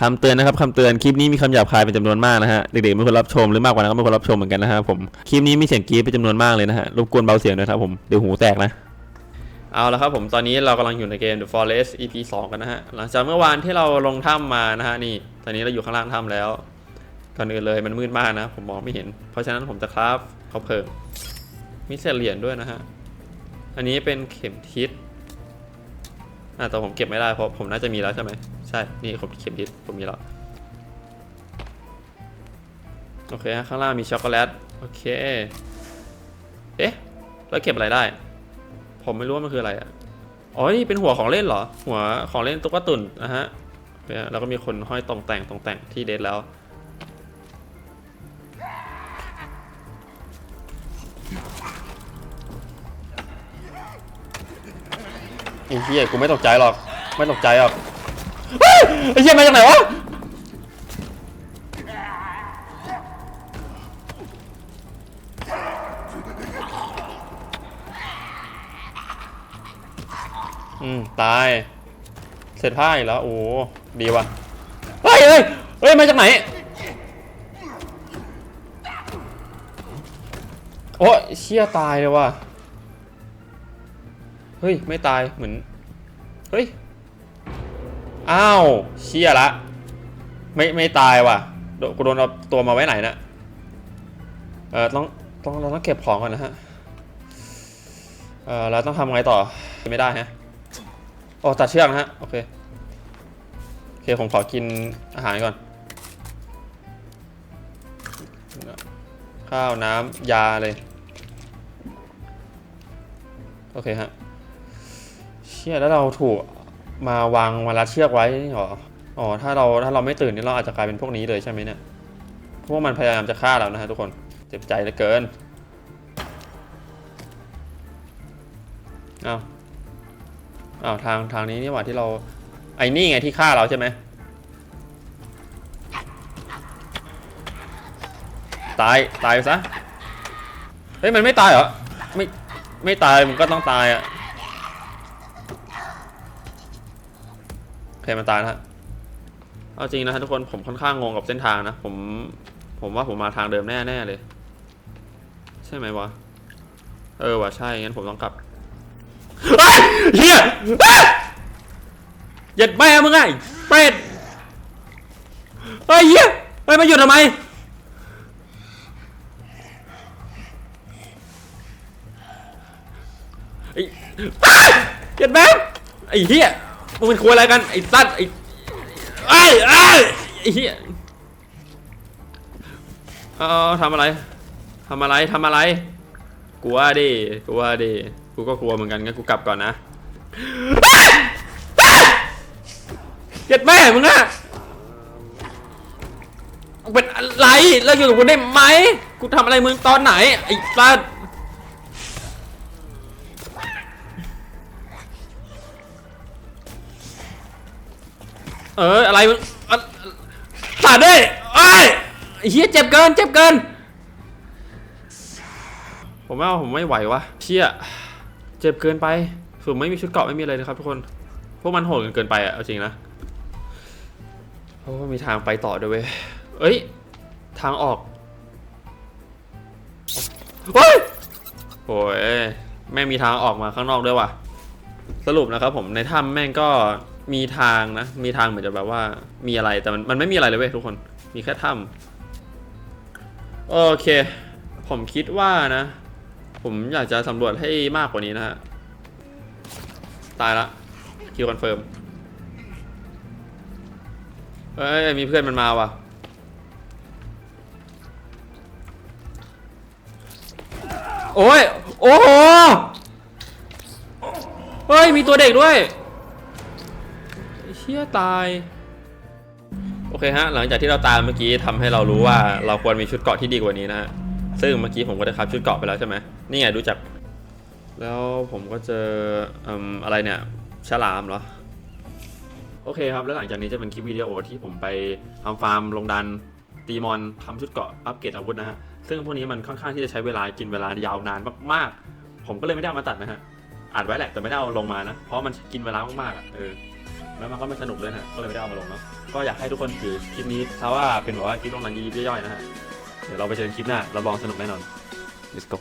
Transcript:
คำเตือนนะครับคำเตือนคลิปนี้มีคำหยาบคายเป็นจำนวนมากนะฮะเด็กๆไม่ควรรับชมหรือมากกว่านั้นก็ไม่ควรรับชมเหมือนกันนะฮะผมคลิปนี้มีเสียงกรี๊ดเป็นจำนวนมากเลยนะฮะรบกวนเบาเสียงด้วยครับผมเดี๋ยวหูแตกนะเอาละครับผมตอนนี้เรากำลังอยู่ในเกม The Forest EP 2 กันนะฮะหลังจากเมื่อวานที่เราลงถ้ำมานะฮะนี่ตอนนี้เราอยู่ข้างล่างถ้ำแล้วก่อนอื่นเลยมันมืดมากนะ ผมมองไม่เห็น เพราะฉะนั้นผมจะคราฟเขาเพิ่มมีเศษเหรียญด้วยนะฮะอันนี้เป็นเข็มทิศอะแต่ผมเก็บไม่ได้เพราะผมน่าจะมีแล้วใช่ไหม ใช่ นี่ผมเข็มทิศผมมีแล้ว โอเคฮะข้างล่างมีช็อกโกแลต โอเค เอ๊ะ แล้วเก็บอะไรได้ ผมไม่รู้ว่ามันคืออะไรอะ อ๋อ นี่เป็นหัวของเล่นเหรอ หัวของเล่นตุ๊กตาตุ่นนะฮะเนี่ยแล้วก็มีคนห้อยตรงแต่งตรงแต่งที่เดทแล้วไอ้เหี้ยกูไม่ตกใจหรอก ไม่ตกใจหรอก เฮ้ยไอ้เหี้ยมาจากไหนวะอืม ตาย เสร็จผ้าอีกแล้ว โอ้ดีว่ะ เฮ้ยเฮ้ยเฮ้ย มาจากไหน โอ้เชี่ยตายเลยว่ะ เฮ้ย ไม่ตาย เหมือน เฮ้ย อ้าวเชี่ยละ ไม่ไม่ตายว่ะโดนกูโดนเอาตัวมาไว้ไหนนะเออต้องต้องเราต้องเก็บของก่อนนะฮะเออเราต้องทำไงต่อไม่ได้ฮะโอ้ตัดเชือกนะฮะโอเคโอเคผมขอกินอาหารก่อน ข้าวน้ำยาเลย โอเคฮะเชี่ยแล้วเราถูก มาวางมารัดเชือกไว้หรอ อ๋อ ถ้าเราถ้าเราไม่ตื่นนี่เราอาจจะกลายเป็นพวกนี้เลยใช่ไหมเนี่ย พวกมันพยายามจะฆ่าเรานะฮะทุกคน เจ็บใจเหลือเกิน เอาอ้าวทางทางนี้นี่หว่าที่เรา ไอ้นี่ไงที่ฆ่าเราใช่ไหม ตาย ตายไปซะ เฮ้ยมันไม่ตายเหรอ ไม่ ไม่ตายมันก็ต้องตายอะ่ เคมันตายนะฮะเอาจริงนะทุกคนผมค่อนข้างงงกับเส้นทางนะ ผมผมว่าผมมาทางเดิมแน่ๆเลย ใช่ไหมวะ เออว่ะใช่งั้นผมต้องกลับเฮียเฮ้ยเหยัดแม่มึงไงเป็ดเฮ้ยเฮียเฮ้มาหยุดทำไมไอ้เฮ้ยเหยัดแม่ไอ้เฮีย มึงเป็นคุยอะไรกันไอ้สัตว์ไอ้ไอ้ไอ้ไอ้เฮียเอาเอทำอะไรทำอะไรทำอะไรกลัวดิกลัวดิกูก็กลัวเหมือนกันงั้นกูกลับก่อนนะเจ็ดแม่มึงอะเป็นอะไรเลิกอยู่กับกูได้ไหมกูทำอะไรมึงตอนไหนไอ้สัส เอออะไรมึงอะสัตว์เด้ยไอ้ยไอ้เฮียเจ็บเกินเจ็บเกิน ผมว่าผมไม่ไหววะเชี่ยเจ็บเกินไปสุดไม่มีชุดเกราะไม่มีอะไรเลยครับทุกคน พวกมันโหดกันเกินไปอะเอาจริงนะโอ้มีทางไปต่อด้วยเว้ยเอ้ย ทางออกเฮ้ยโอ้ยแม่งมีทางออกมาข้างนอกด้วยว่ะ สรุปนะครับผมในถ้ำแม่งก็ มีทางนะ มีทางเหมือนจะแบบว่ามีอะไรแต่มันมันไม่มีอะไรเลยเว้ยทุกคน มีแค่ถ้ำโอเค ผมคิดว่านะ ผมอยากจะสำรวจให้มากกว่านี้นะฮะ ตายละ คิวคอนเฟิร์ม เอ้ย มีเพื่อนมันมาว่ะโอ้ย โอ้โห เฮ้ย มีตัวเด็กด้วย ชี่ยตาย โอเคฮะ หลังจากที่เราตามเมื่อกี้ทำให้เรารู้ว่าเราควรมีชุดเกราะที่ดีกว่านี้นะฮะ ซึ่งเมื่อกี้ผมก็ได้ครับชุดเกราะไปแล้วใช่ไหมนี่ไงดูจาก แล้วผมก็เจออะไรเนี่ย ฉลามเหรอ โอเคครับ แล้วหลังจากนี้จะเป็นคลิปวิดีโอที่ผมไปทำฟาร์มลงดันตีมอนทำชุดเกราะอัปเกรดอาวุธนะฮะ ซึ่งพวกนี้มันค่อนข้างที่จะใช้เวลากินเวลายาวนานมากๆ ผมก็เลยไม่ได้เอามาตัดนะฮะอัดไว้แหละแต่ไม่ได้เอาลงมานะ เพราะมันกินเวลามากๆอะเออ แล้วมันก็ไม่สนุกเลยนะฮะก็เลยไม่ได้เอามาลงเนาะก็อยากให้ทุกคนถือคลิปนี้ถ้าว่าเป็นแบบว่าคลิปลงหนังยิบย่อยๆนะฮะเดี๋ยวเราไปเจอกันคลิปหน้าเราลองสนุกแน่นอน let's go